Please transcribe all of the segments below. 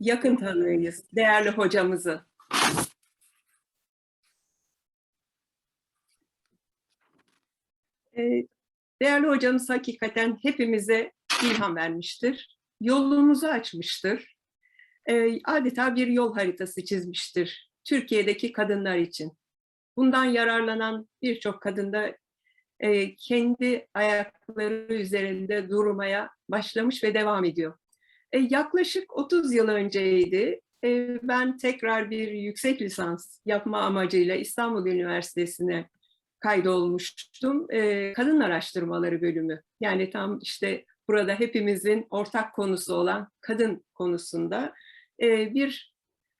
yakın tanıyız değerli hocamızı. Ee, Değerli hocamız hakikaten hepimize ilham vermiştir. Yolumuzu açmıştır. Ee, Adeta bir yol haritası çizmiştir Türkiye'deki kadınlar için. Bundan yararlanan birçok kadında e, kendi ayakları üzerinde durmaya başlamış ve devam ediyor. E, yaklaşık 30 yıl önceydi. E, ben tekrar bir yüksek lisans yapma amacıyla İstanbul Üniversitesi'ne kaydolmuştum. E, kadın araştırmaları bölümü. Yani tam işte burada hepimizin ortak konusu olan kadın konusunda e, bir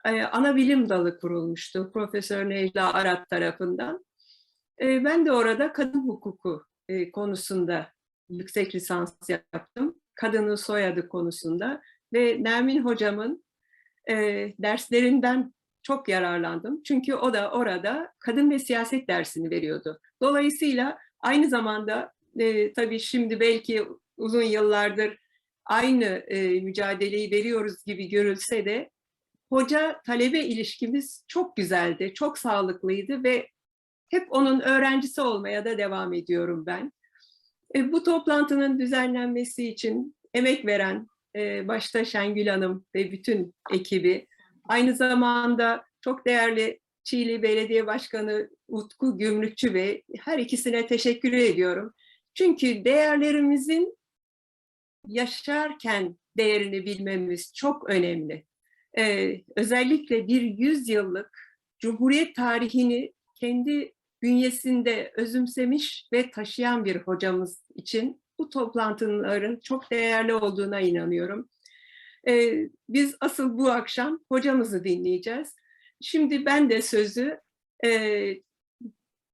e, ana bilim dalı kurulmuştu Profesör Necla Arat tarafından. E, ben de orada kadın hukuku e, konusunda yüksek lisans yaptım. Kadının soyadı konusunda ve Nermin hocamın e, derslerinden çok yararlandım. Çünkü o da orada kadın ve siyaset dersini veriyordu. Dolayısıyla aynı zamanda e, tabii şimdi belki uzun yıllardır aynı e, mücadeleyi veriyoruz gibi görülse de hoca talebe ilişkimiz çok güzeldi, çok sağlıklıydı ve hep onun öğrencisi olmaya da devam ediyorum ben. E, bu toplantının düzenlenmesi için emek veren e, başta Şengül Hanım ve bütün ekibi, aynı zamanda çok değerli Çiğli Belediye Başkanı Utku Gümrükçü Bey, her ikisine teşekkür ediyorum. Çünkü değerlerimizin yaşarken değerini bilmemiz çok önemli. Ee, özellikle bir yüzyıllık Cumhuriyet tarihini kendi bünyesinde özümsemiş ve taşıyan bir hocamız için bu toplantıların çok değerli olduğuna inanıyorum. Ee, biz asıl bu akşam hocamızı dinleyeceğiz. Şimdi ben de sözü e,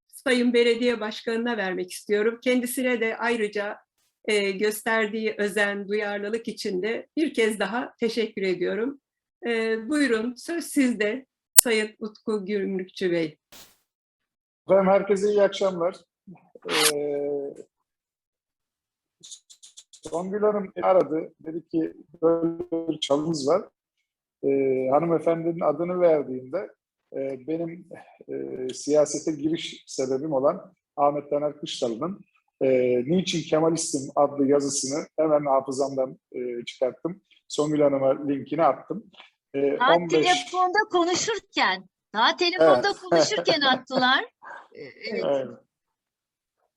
Sayın Belediye Başkanı'na vermek istiyorum. Kendisine de ayrıca e, gösterdiği özen, duyarlılık için de bir kez daha teşekkür ediyorum. E, buyurun, söz sizde Sayın Utku Gümrükçü Bey. Efendim herkese iyi akşamlar. Ee, Songül Hanım aradı. Dedi ki böyle bir çalımız var. Ee, hanımefendinin adını verdiğinde e, benim e, siyasete giriş sebebim olan Ahmet Taner Kışlalı'nın e, Niçin Kemalistim adlı yazısını hemen hafızamdan e, çıkarttım. Songül Hanım'a linkini attım. E, Daha 15 telefonda konuşurken, daha telefonda Evet. konuşurken attılar. Ee, Evet. Evet.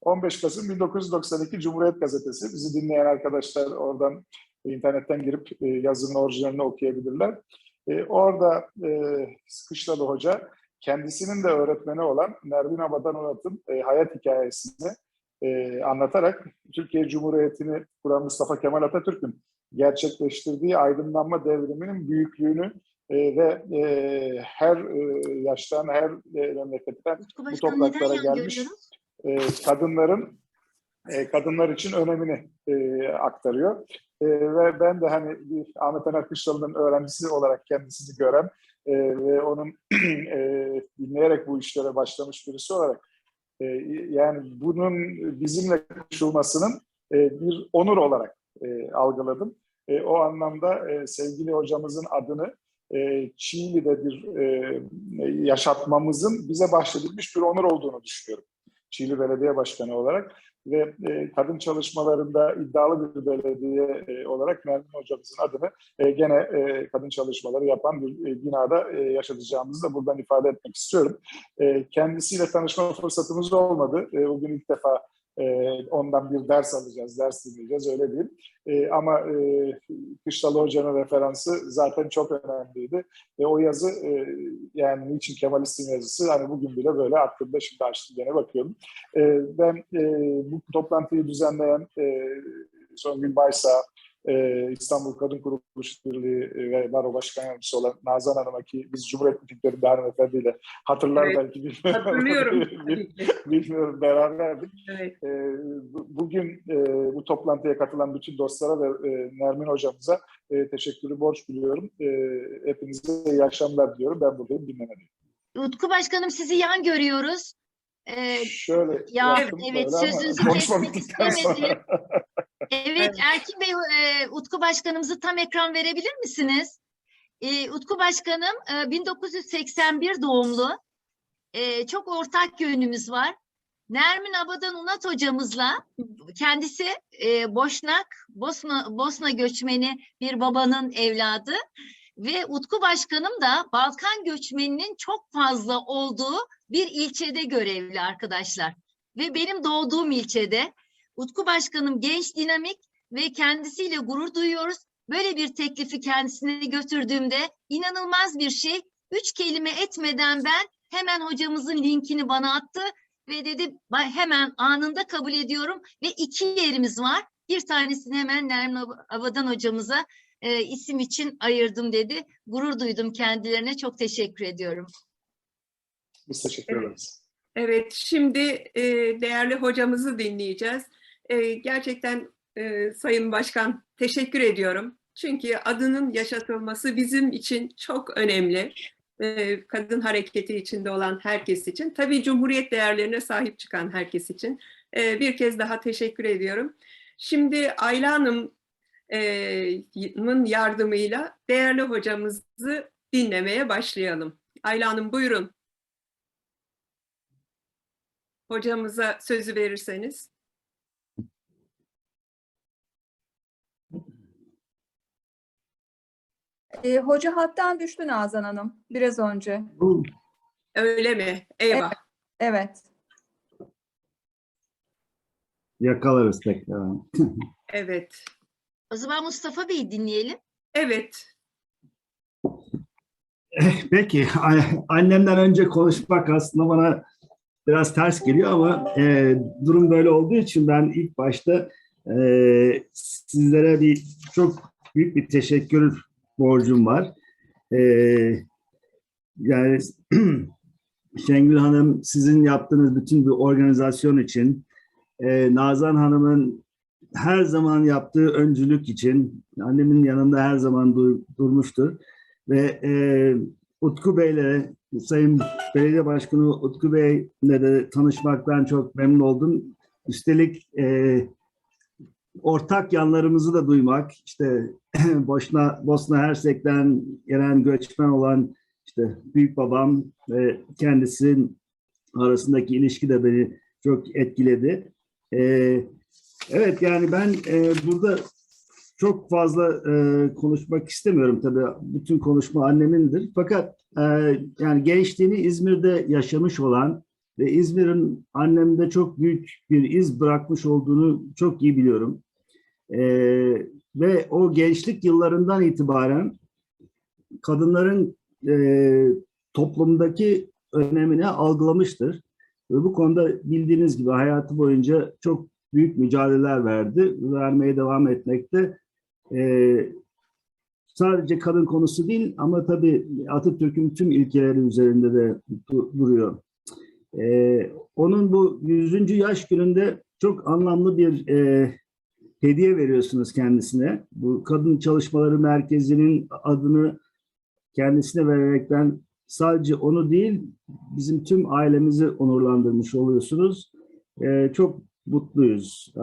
15 Kasım 1992 Cumhuriyet Gazetesi. Bizi dinleyen arkadaşlar oradan e, internetten girip e, yazının orijinalini okuyabilirler. E, Orada e, Kışlalı Hoca kendisinin de öğretmeni olan Nermin Abadan Onat'ın e, hayat hikayesini e, anlatarak Türkiye Cumhuriyeti'ni kuran Mustafa Kemal Atatürk'ün gerçekleştirdiği aydınlanma devriminin büyüklüğünü e, ve e, her e, yaştan, her e, memleketten Utku neden topraklara gelmiş. e, kadınların e, kadınlar için önemini e, aktarıyor. E, ve ben de hani bir Ahmet Taner Kışlalı'nın öğrencisi olarak kendisini gören e, ve onun e, dinleyerek bu işlere başlamış birisi olarak e, yani bunun bizimle konuşulmasının e, bir onur olarak e, algıladım. E, o anlamda e, sevgili hocamızın adını e, Çiğli'de bir e, yaşatmamızın bize bahşedilmiş bir onur olduğunu düşünüyorum. Çiğli Belediye Başkanı olarak ve e, kadın çalışmalarında iddialı bir belediye e, olarak Nermin Hocamızın adını e, gene e, kadın çalışmaları yapan bir e, binada e, yaşatacağımızı da buradan ifade etmek istiyorum. E, kendisiyle tanışma fırsatımız olmadı. E, bugün ilk defa e, ondan bir ders alacağız, ders dinleyeceğiz öyle diyeyim. E, ama e, Kışlalı Hoca'nın referansı zaten çok önemliydi. Ve o yazı e, yani niçin Kemalist'in yazısı hani bugün bile böyle aklımda şimdi açtım gene bakıyorum. E, ben e, bu toplantıyı düzenleyen e, Songül Baysa, e, İstanbul Kadın Kuruluş Birliği e, ve Baro Başkan Yardımcısı olan Nazan Hanım'a ki biz Cumhuriyet mitinglerinde hanımefendiyle hatırlar Evet, belki bilmiyorum. Hatırlıyorum. bilmiyorum beraberdik. Evet. E, bu- bugün e, bu toplantıya katılan bütün dostlara ve e, Nermin hocamıza e, teşekkürü borç biliyorum. E, hepinize iyi akşamlar diyorum. Ben buradayım dinlemedeyim. Utku Başkanım sizi yan görüyoruz. Ee, Şöyle Ya, evet, sözünüzü kesmek istemedim. evet. Erkin Bey, e, Utku Başkanımızı tam ekran verebilir misiniz? Ee, Utku Başkanım e, 1981 doğumlu. Ee, çok ortak yönümüz var. Nermin Abadan Unat hocamızla kendisi e, Boşnak, Bosna, Bosna göçmeni bir babanın evladı ve Utku Başkanım da Balkan göçmeninin çok fazla olduğu bir ilçede görevli arkadaşlar. Ve benim doğduğum ilçede Utku Başkanım genç dinamik ve kendisiyle gurur duyuyoruz. Böyle bir teklifi kendisine götürdüğümde inanılmaz bir şey. Üç kelime etmeden ben hemen hocamızın linkini bana attı ve dedi "Ba- hemen anında kabul ediyorum ve iki yerimiz var. Bir tanesini hemen Nermin Av- Avadan hocamıza e, isim için ayırdım dedi. Gurur duydum kendilerine. Çok teşekkür ediyorum. Biz teşekkür Evet. ederiz. Evet, şimdi e, değerli hocamızı dinleyeceğiz. E, gerçekten e, Sayın Başkan teşekkür ediyorum. Çünkü adının yaşatılması bizim için çok önemli. E, kadın hareketi içinde olan herkes için, tabii Cumhuriyet değerlerine sahip çıkan herkes için e, bir kez daha teşekkür ediyorum. Şimdi Ayla Hanım'ın yardımıyla değerli hocamızı dinlemeye başlayalım. Ayla Hanım buyurun. Hocamıza sözü verirseniz. E, hoca hattan düştü Nazan Hanım biraz önce. Öyle mi? Eyvah. Evet. Yakalarız tekrar. Evet. O zaman Mustafa Bey'i dinleyelim. Evet. Peki, a- annemden önce konuşmak aslında bana biraz ters geliyor ama e, durum böyle olduğu için ben ilk başta e, sizlere bir çok büyük bir teşekkür borcum var. E, yani Şengül Hanım sizin yaptığınız bütün bir organizasyon için, e, Nazan Hanım'ın her zaman yaptığı öncülük için annemin yanında her zaman dur- durmuştur. Ve e, Utku Bey'le, Sayın Belediye Başkanı Utku Bey'le de tanışmaktan çok memnun oldum. Üstelik e, ortak yanlarımızı da duymak, işte Bosna, Bosna Hersek'ten gelen göçmen olan işte büyük babam ve kendisinin arasındaki ilişki de beni çok etkiledi. E, evet yani ben e, burada çok fazla e, konuşmak istemiyorum tabii. Bütün konuşma annemindir. Fakat e, yani gençliğini İzmir'de yaşamış olan ve İzmir'in annemde çok büyük bir iz bırakmış olduğunu çok iyi biliyorum. E, ve o gençlik yıllarından itibaren kadınların e, toplumdaki önemini algılamıştır. Ve bu konuda bildiğiniz gibi hayatı boyunca çok büyük mücadeleler verdi. Vermeye devam etmekte. Ee, sadece kadın konusu değil ama tabii Atatürk'ün tüm ilkeleri üzerinde de du- duruyor. Ee, onun bu 100. yaş gününde çok anlamlı bir e, hediye veriyorsunuz kendisine. Bu Kadın Çalışmaları Merkezi'nin adını kendisine vererekten sadece onu değil bizim tüm ailemizi onurlandırmış oluyorsunuz. Ee, çok mutluyuz.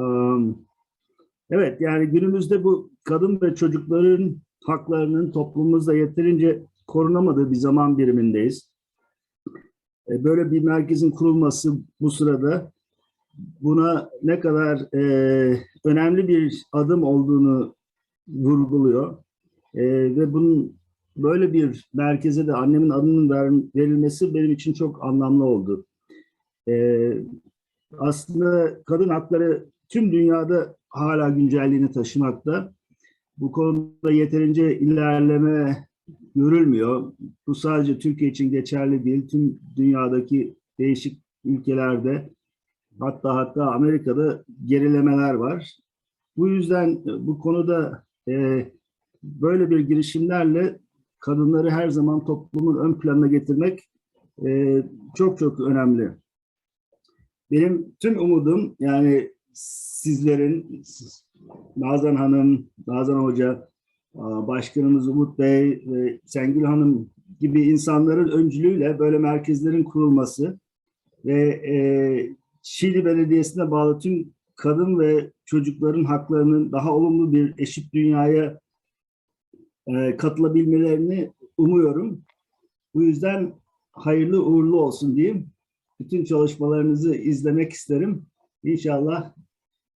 Evet yani günümüzde bu kadın ve çocukların haklarının toplumumuzda yeterince korunamadığı bir zaman birimindeyiz. E, Böyle bir merkezin kurulması bu sırada buna ne kadar e, önemli bir adım olduğunu vurguluyor. E, ve bunun böyle bir merkeze de annemin adının ver- verilmesi benim için çok anlamlı oldu. Aslında kadın hakları tüm dünyada hala güncelliğini taşımakta. Bu konuda yeterince ilerleme görülmüyor. Bu sadece Türkiye için geçerli değil. Tüm dünyadaki değişik ülkelerde hatta hatta Amerika'da gerilemeler var. Bu yüzden bu konuda e, böyle bir girişimlerle kadınları her zaman toplumun ön planına getirmek e, çok çok önemli. Benim tüm umudum yani sizlerin, Nazan Hanım, Nazan Hoca, Başkanımız Umut Bey Sengül Hanım gibi insanların öncülüğüyle böyle merkezlerin kurulması ve e, Şili Belediyesi'ne bağlı tüm kadın ve çocukların haklarının daha olumlu bir eşit dünyaya e, katılabilmelerini umuyorum. Bu yüzden hayırlı uğurlu olsun diyeyim. Bütün çalışmalarınızı izlemek isterim. İnşallah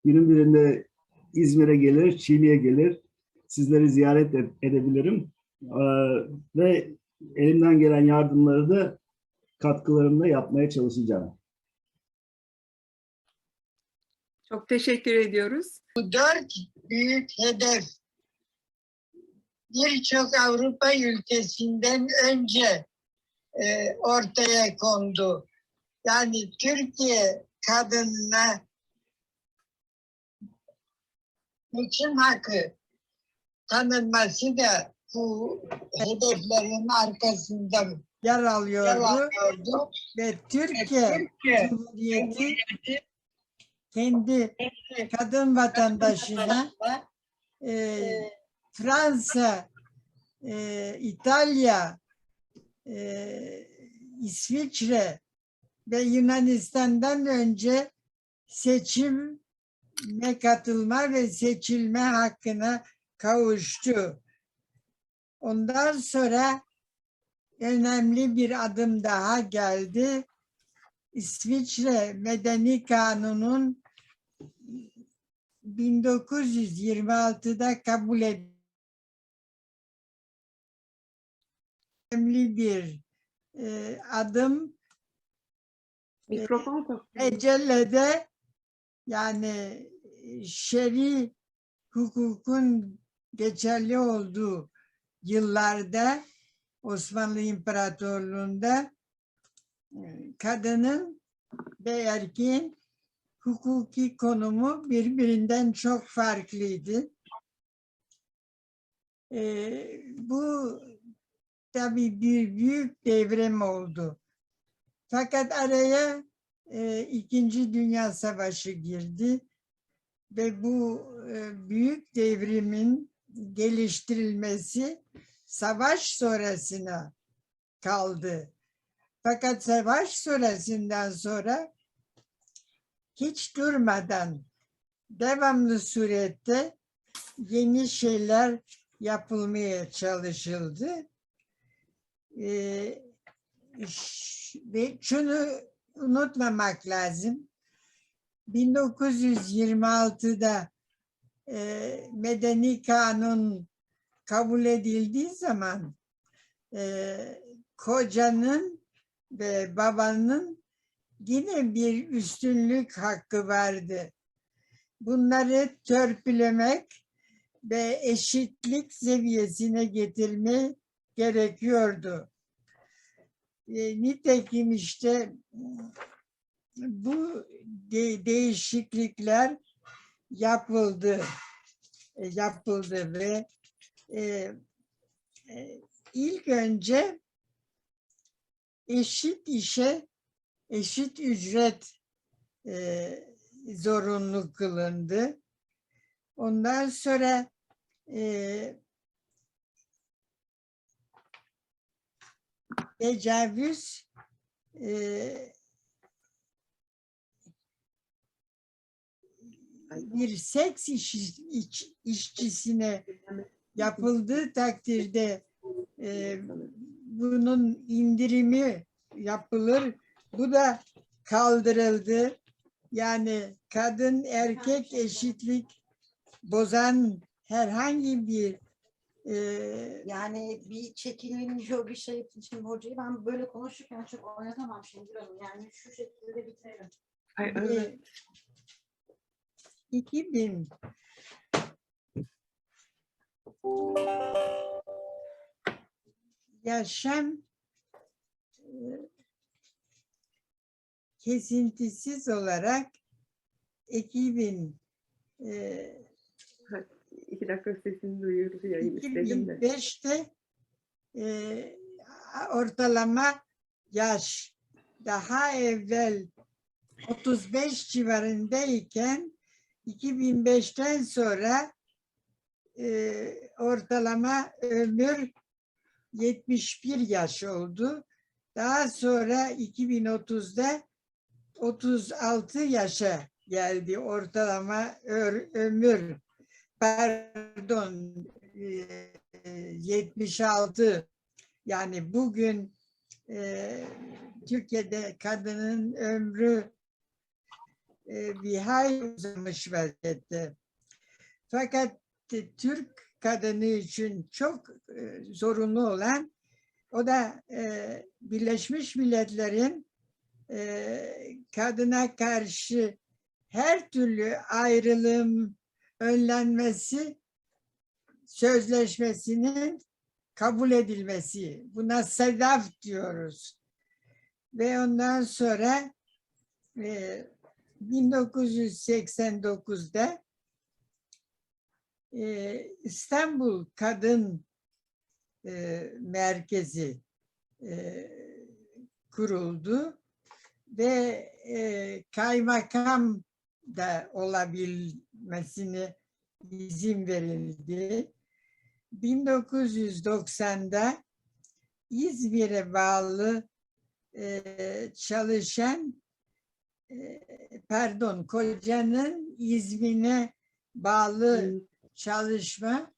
günün birinde İzmir'e gelir, Çiğli'ye gelir. Sizleri ziyaret ed- edebilirim. Ee, ve elimden gelen yardımları da katkılarımla yapmaya çalışacağım. Çok teşekkür ediyoruz. Bu dört büyük hedef birçok Avrupa ülkesinden önce e, ortaya kondu. Yani Türkiye kadınına seçim hakkı tanınması da bu hedeflerin arkasında yer yer alıyordu alıyordu. ve Türkiye Türkiye Cumhuriyeti kendi kadın vatandaşına e, Fransa, e, İtalya, e, İsviçre ve Yunanistan'dan önce seçime katılma ve seçilme hakkına kavuştu. Ondan sonra önemli bir adım daha geldi. İsviçre Medeni Kanunun 1926'da kabul edilmiş önemli bir e, adım. Mikrofon kapalı. Ecellede yani şer'i hukukun geçerli olduğu yıllarda Osmanlı İmparatorluğu'nda e, kadının ve erkeğin hukuki konumu birbirinden çok farklıydı. E, bu tabii bir büyük devrim oldu. Fakat araya e, İkinci Dünya Savaşı girdi ve bu e, büyük devrimin geliştirilmesi savaş sonrasına kaldı. Fakat savaş sonrasından sonra hiç durmadan devamlı surette yeni şeyler yapılmaya çalışıldı. Ee, ve şunu unutmamak lazım. 1926'da e, Medeni Kanun kabul edildiği zaman e, kocanın ve babanın yine bir üstünlük hakkı vardı. Bunları törpülemek ve eşitlik seviyesine getirme gerekiyordu. E, nitekim işte bu de- değişiklikler yapıldı e, yapıldı ve e, e, ilk önce eşit işe eşit ücret e, zorunlu kılındı. Ondan sonra e, tecavüz e, bir seks iş, iş- işçisine yapıldığı takdirde e, bunun indirimi yapılır. Bu da kaldırıldı. Yani kadın erkek eşitlik bozan herhangi bir Yani bir çekilmiş o bir şey için hocayı ben böyle konuşurken çok oynatamam şimdi. Yani şu şekilde bitirelim. Ay, evet. e, 2000 yaşam kesintisiz olarak 2000 e, İki dakika sesini duyurayım istedim de. 2005'te e, ortalama yaş daha evvel 35 civarındayken 2005'ten sonra e, ortalama ömür 71 yaş oldu. Daha sonra 2030'da 36 yaşa geldi ortalama ömür. Pardon e, 76 yani bugün e, Türkiye'de kadının ömrü e, bir hayli uzamış vaziyette. Fakat e, Türk kadını için çok e, zorunlu olan o da e, Birleşmiş Milletler'in e, kadına karşı her türlü ayrılım önlenmesi sözleşmesinin kabul edilmesi. Buna SEDAF diyoruz. Ve ondan sonra e, 1989'da e, İstanbul Kadın e, Merkezi e, kuruldu ve e, kaymakam da olabilmesine izin verildi. 1990'da İzmir'e bağlı e, çalışan e, pardon kocanın izmine bağlı çalışma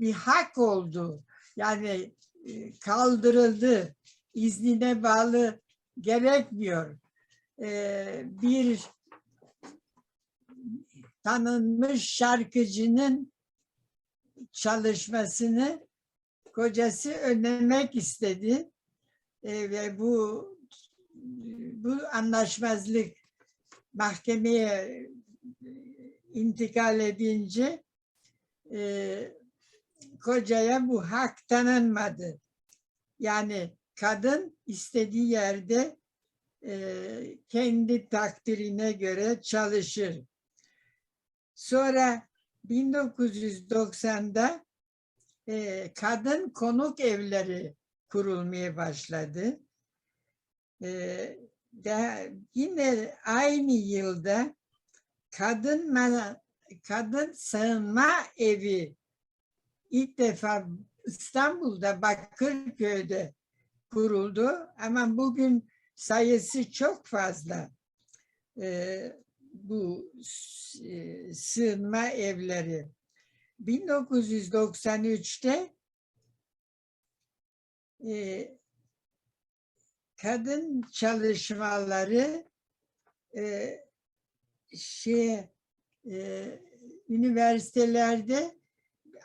bir hak oldu. Yani e, kaldırıldı. İznine bağlı gerekmiyor. E, bir tanınmış şarkıcının çalışmasını kocası önlemek istedi. E, ve bu bu anlaşmazlık mahkemeye e, intikal edince e, kocaya bu hak tanınmadı. Yani kadın istediği yerde e, kendi takdirine göre çalışır. Sonra 1990'da e, kadın konuk evleri kurulmaya başladı. E, de, yine aynı yılda kadın kadın sığınma evi ilk defa İstanbul'da Bakırköy'de kuruldu ama bugün sayısı çok fazla. Ee, bu e, sığınma evleri. 1993'te e, kadın çalışmaları e, şey e, üniversitelerde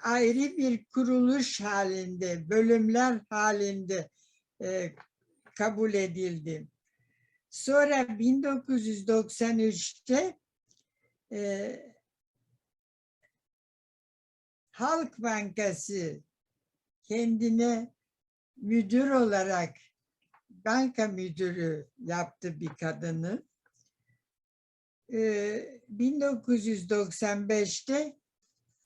ayrı bir kuruluş halinde, bölümler halinde e, kabul edildi. Sonra 1993'te e, Halk Bankası kendine müdür olarak banka müdürü yaptı bir kadını. Ee, 1995'te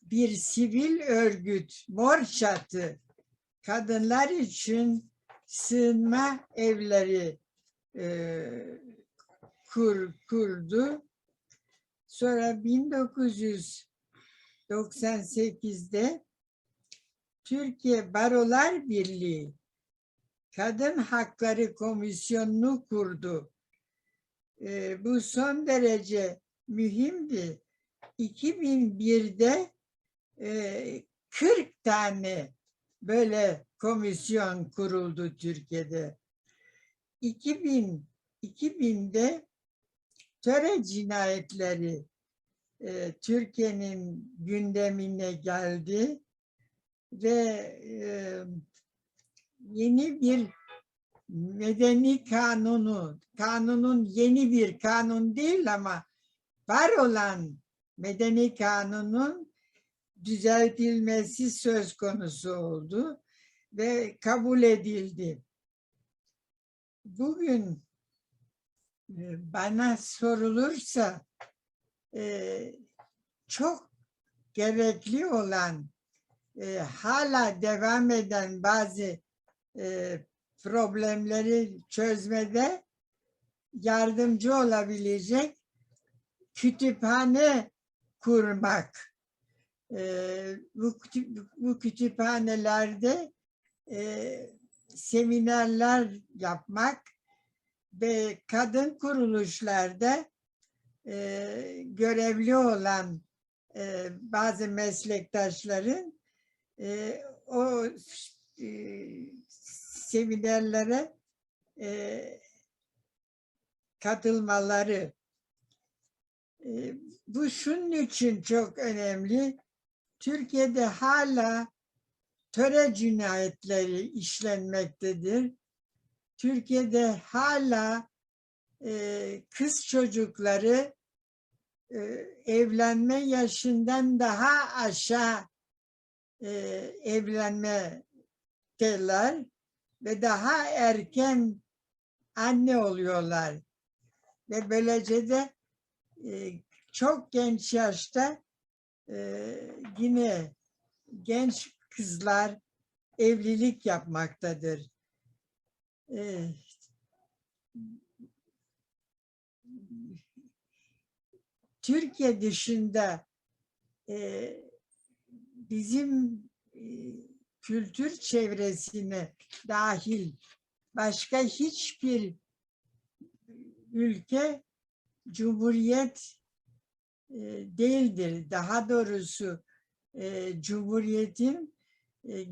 bir sivil örgüt Mor Çatı kadınlar için sığınma evleri e, kur, kurdu. Sonra 1998'de Türkiye Barolar Birliği Kadın Hakları Komisyonu'nu kurdu. Ee, bu son derece mühimdi. 2001'de e, 40 tane böyle komisyon kuruldu Türkiye'de. 2000 2000'de töre cinayetleri e, Türkiye'nin gündemine geldi ve e, yeni bir medeni kanunu, kanunun yeni bir kanun değil ama var olan medeni kanunun düzeltilmesi söz konusu oldu ve kabul edildi. Bugün e, bana sorulursa e, çok gerekli olan e, hala devam eden bazı problemleri çözmede yardımcı olabilecek kütüphane kurmak. Bu, kütü- bu kütüphanelerde seminerler yapmak ve kadın kuruluşlarda e, görevli olan e, bazı meslektaşların e, o e, seminerlere e, katılmaları. E, bu şunun için çok önemli. Türkiye'de hala töre cinayetleri işlenmektedir. Türkiye'de hala e, kız çocukları e, evlenme yaşından daha aşağı e, evlenmedeler ve daha erken anne oluyorlar. Ve böylece de e, çok genç yaşta e, yine genç kızlar evlilik yapmaktadır. E, Türkiye dışında e, bizim e, kültür çevresine dahil başka hiçbir ülke cumhuriyet değildir. Daha doğrusu cumhuriyetin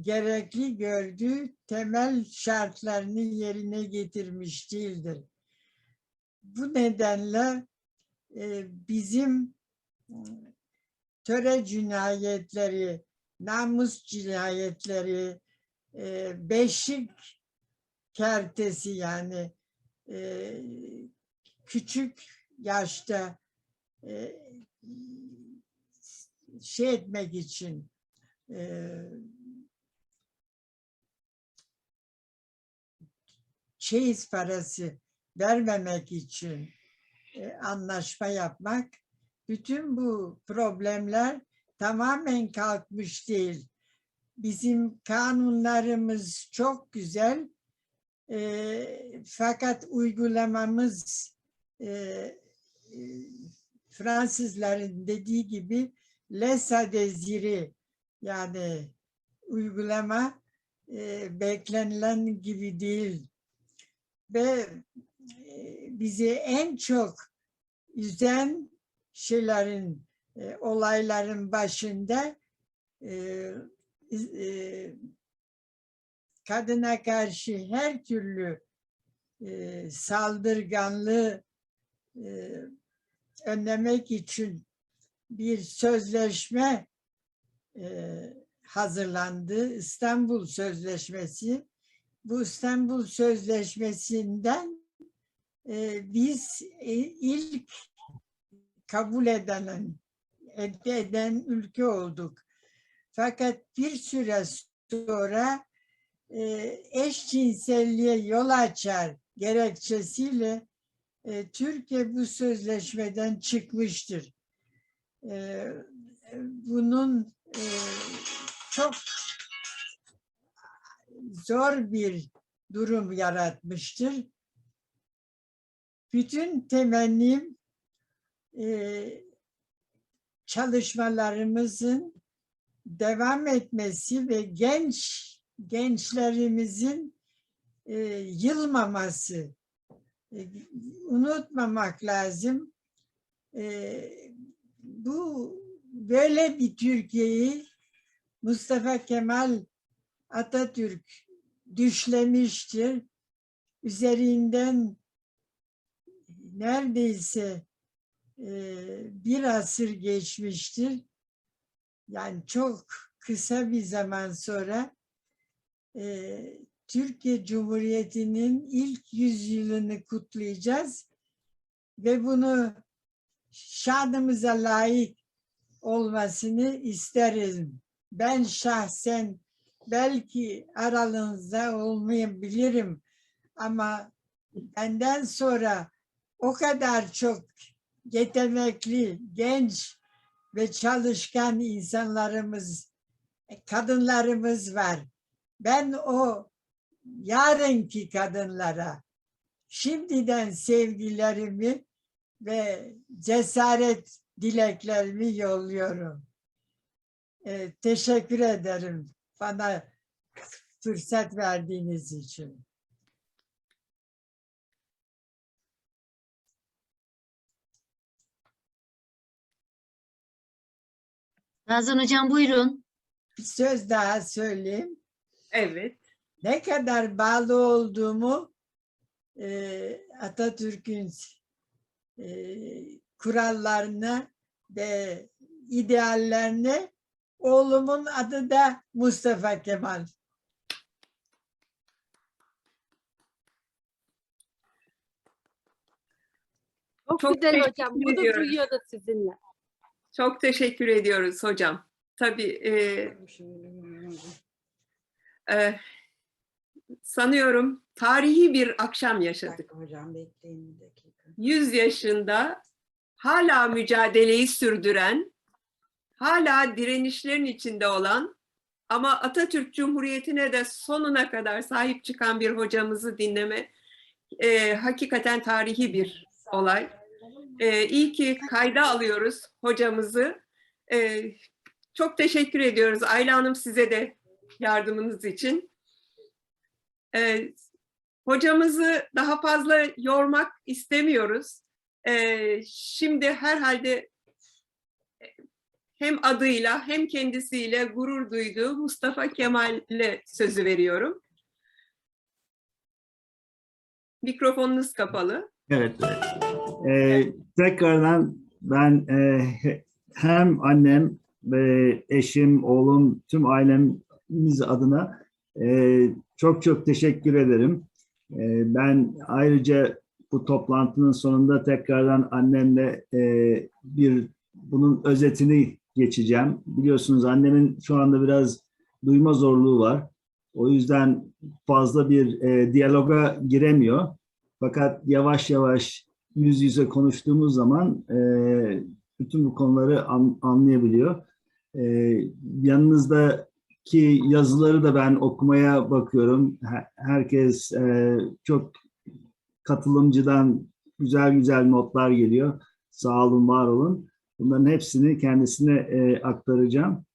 gerekli gördüğü temel şartlarını yerine getirmiş değildir. Bu nedenle e, bizim e, töre cinayetleri, namus cinayetleri, e, beşik kertesi yani e, küçük yaşta e, şey etmek için çeyiz parası vermemek için e, anlaşma yapmak bütün bu problemler tamamen kalkmış değil. Bizim kanunlarımız çok güzel e, fakat uygulamamız e, e, Fransızların dediği gibi lesa desiri yani uygulama e, beklenilen gibi değil ve e, bizi en çok üzen şeylerin e, olayların başında e, kadına karşı her türlü saldırganlığı önlemek için bir sözleşme hazırlandı. İstanbul Sözleşmesi. Bu İstanbul Sözleşmesi'nden e, biz e, ilk kabul eden, eden ülke olduk. Fakat bir süre sonra e, eşcinselliğe yol açar gerekçesiyle e, Türkiye bu sözleşmeden çıkmıştır. E, bunun e, çok zor bir durum yaratmıştır. Bütün temennim e, çalışmalarımızın devam etmesi ve genç gençlerimizin e, yılmaması. E, unutmamak lazım. E, bu böyle bir Türkiye'yi Mustafa Kemal Atatürk düşlemiştir. Üzerinden neredeyse e, bir asır geçmiştir. Yani çok kısa bir zaman sonra e, Türkiye Cumhuriyeti'nin ilk yüzyılını kutlayacağız ve bunu şanımıza layık olmasını isterim. Ben şahsen belki aralığınızda olmayabilirim ama benden sonra o kadar çok yetenekli, genç ve çalışkan insanlarımız, kadınlarımız var. Ben o yarınki kadınlara şimdiden sevgilerimi ve cesaret dileklerimi yolluyorum. Ee, teşekkür ederim bana fırsat verdiğiniz için. Nazan Hocam buyurun. bir söz daha söyleyeyim. Evet. Ne kadar bağlı olduğumu e, Atatürk'ün e, kurallarına ve ideallerine oğlumun adı da Mustafa Kemal. Çok, Çok güzel hocam. Bunu ediyorum. duyuyoruz sizinle. Çok teşekkür ediyoruz hocam. Tabii e, e, sanıyorum tarihi bir akşam yaşadık. Hocam bekleyin bir dakika. 100 yaşında hala mücadeleyi sürdüren, hala direnişlerin içinde olan ama Atatürk Cumhuriyeti'ne de sonuna kadar sahip çıkan bir hocamızı dinleme e, hakikaten tarihi bir olay. E, iyi ki kayda alıyoruz hocamızı. E, çok teşekkür ediyoruz Ayla Hanım size de yardımınız için. E, hocamızı daha fazla yormak istemiyoruz. Ee, şimdi herhalde hem adıyla hem kendisiyle gurur duyduğu Mustafa Kemal'le sözü veriyorum. Mikrofonunuz kapalı. Evet. Ee, tekrardan ben e, he- hem annem ve eşim, oğlum, tüm ailemiz adına e, çok çok teşekkür ederim. E, ben ayrıca bu toplantının sonunda tekrardan annemle e, bir bunun özetini geçeceğim. Biliyorsunuz annemin şu anda biraz duyma zorluğu var. O yüzden fazla bir e, diyaloga giremiyor. Fakat yavaş yavaş yüz yüze konuştuğumuz zaman e, bütün bu konuları an- anlayabiliyor. E, yanınızdaki yazıları da ben okumaya bakıyorum. Her- herkes e, çok katılımcıdan güzel güzel notlar geliyor. Sağ olun, var olun. Bunların hepsini kendisine e, aktaracağım.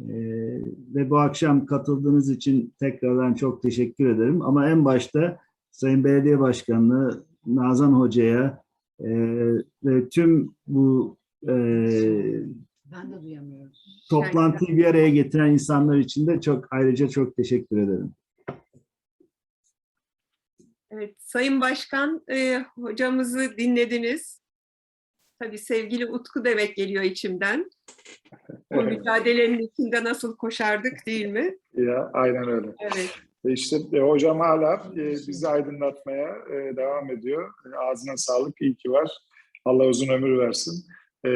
E, ve bu akşam katıldığınız için tekrardan çok teşekkür ederim. Ama en başta Sayın Belediye Başkanı Nazan Hoca'ya e, ve tüm bu e, Ben de duyamıyorum. toplantıyı bir araya getiren insanlar için de çok ayrıca çok teşekkür ederim. Evet, Sayın Başkan, e, hocamızı dinlediniz. Tabii sevgili Utku demek geliyor içimden. Evet. mücadelenin içinde nasıl koşardık değil mi? Ya aynen öyle. Evet. E İşte e, hocam hala e, bizi aydınlatmaya e, devam ediyor. E, ağzına sağlık, iyi ki var. Allah uzun ömür versin. E,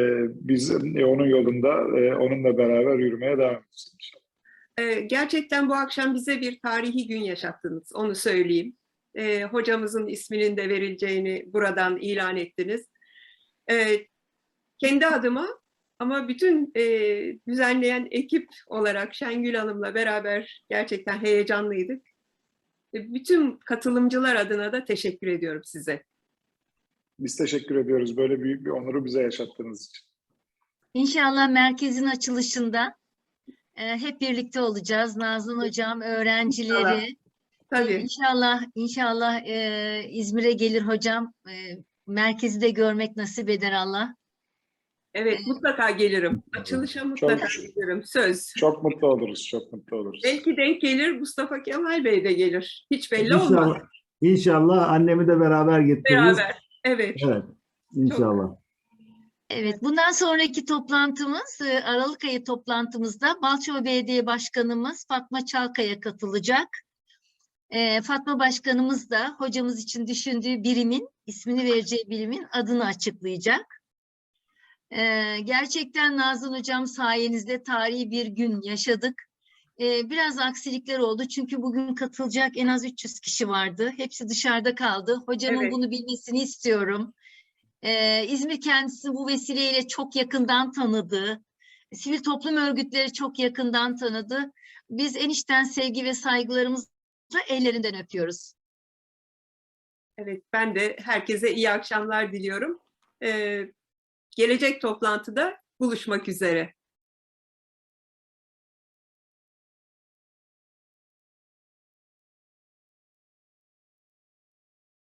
biz e, onun yolunda e, onunla beraber yürümeye devam edeceğiz. inşallah. Ee, gerçekten bu akşam bize bir tarihi gün yaşattınız, onu söyleyeyim. Ee, hocamızın isminin de verileceğini buradan ilan ettiniz. Ee, kendi adıma ama bütün e, düzenleyen ekip olarak Şengül Hanım'la beraber gerçekten heyecanlıydık. E, Bütün katılımcılar adına da teşekkür ediyorum size. Biz teşekkür ediyoruz böyle büyük bir onuru bize yaşattığınız için. İnşallah merkezin açılışında e, hep birlikte olacağız. Nazan hocam, öğrencileri. Tabii. İnşallah, inşallah e, İzmir'e gelir hocam. E, merkezi de görmek nasip eder Allah. Evet, mutlaka gelirim. Açılışa mutlaka gelirim. Söz. Çok mutlu oluruz, çok mutlu oluruz. Belki denk gelir, Mustafa Kemal Bey de gelir. Hiç belli olmaz. İnşallah, inşallah annemi de beraber getiririz. Beraber. Evet. Evet, inşallah. Evet, bundan sonraki toplantımız, e, Aralık ayı toplantımızda Balçova Belediye Başkanımız Fatma Çalkaya katılacak. E, Fatma Başkanımız da hocamız için düşündüğü birimin, ismini vereceği birimin adını açıklayacak. E, gerçekten Nazan Hocam sayenizde tarihi bir gün yaşadık. E, biraz aksilikler oldu çünkü bugün katılacak en az 300 kişi vardı. Hepsi dışarıda kaldı. Hocamın Evet. bunu bilmesini istiyorum. Ee, İzmir kendisini bu vesileyle çok yakından tanıdı. Sivil toplum örgütleri çok yakından tanıdı. Biz en içten sevgi ve saygılarımızla ellerinden öpüyoruz. Evet, ben de herkese iyi akşamlar diliyorum. Ee, gelecek toplantıda buluşmak üzere.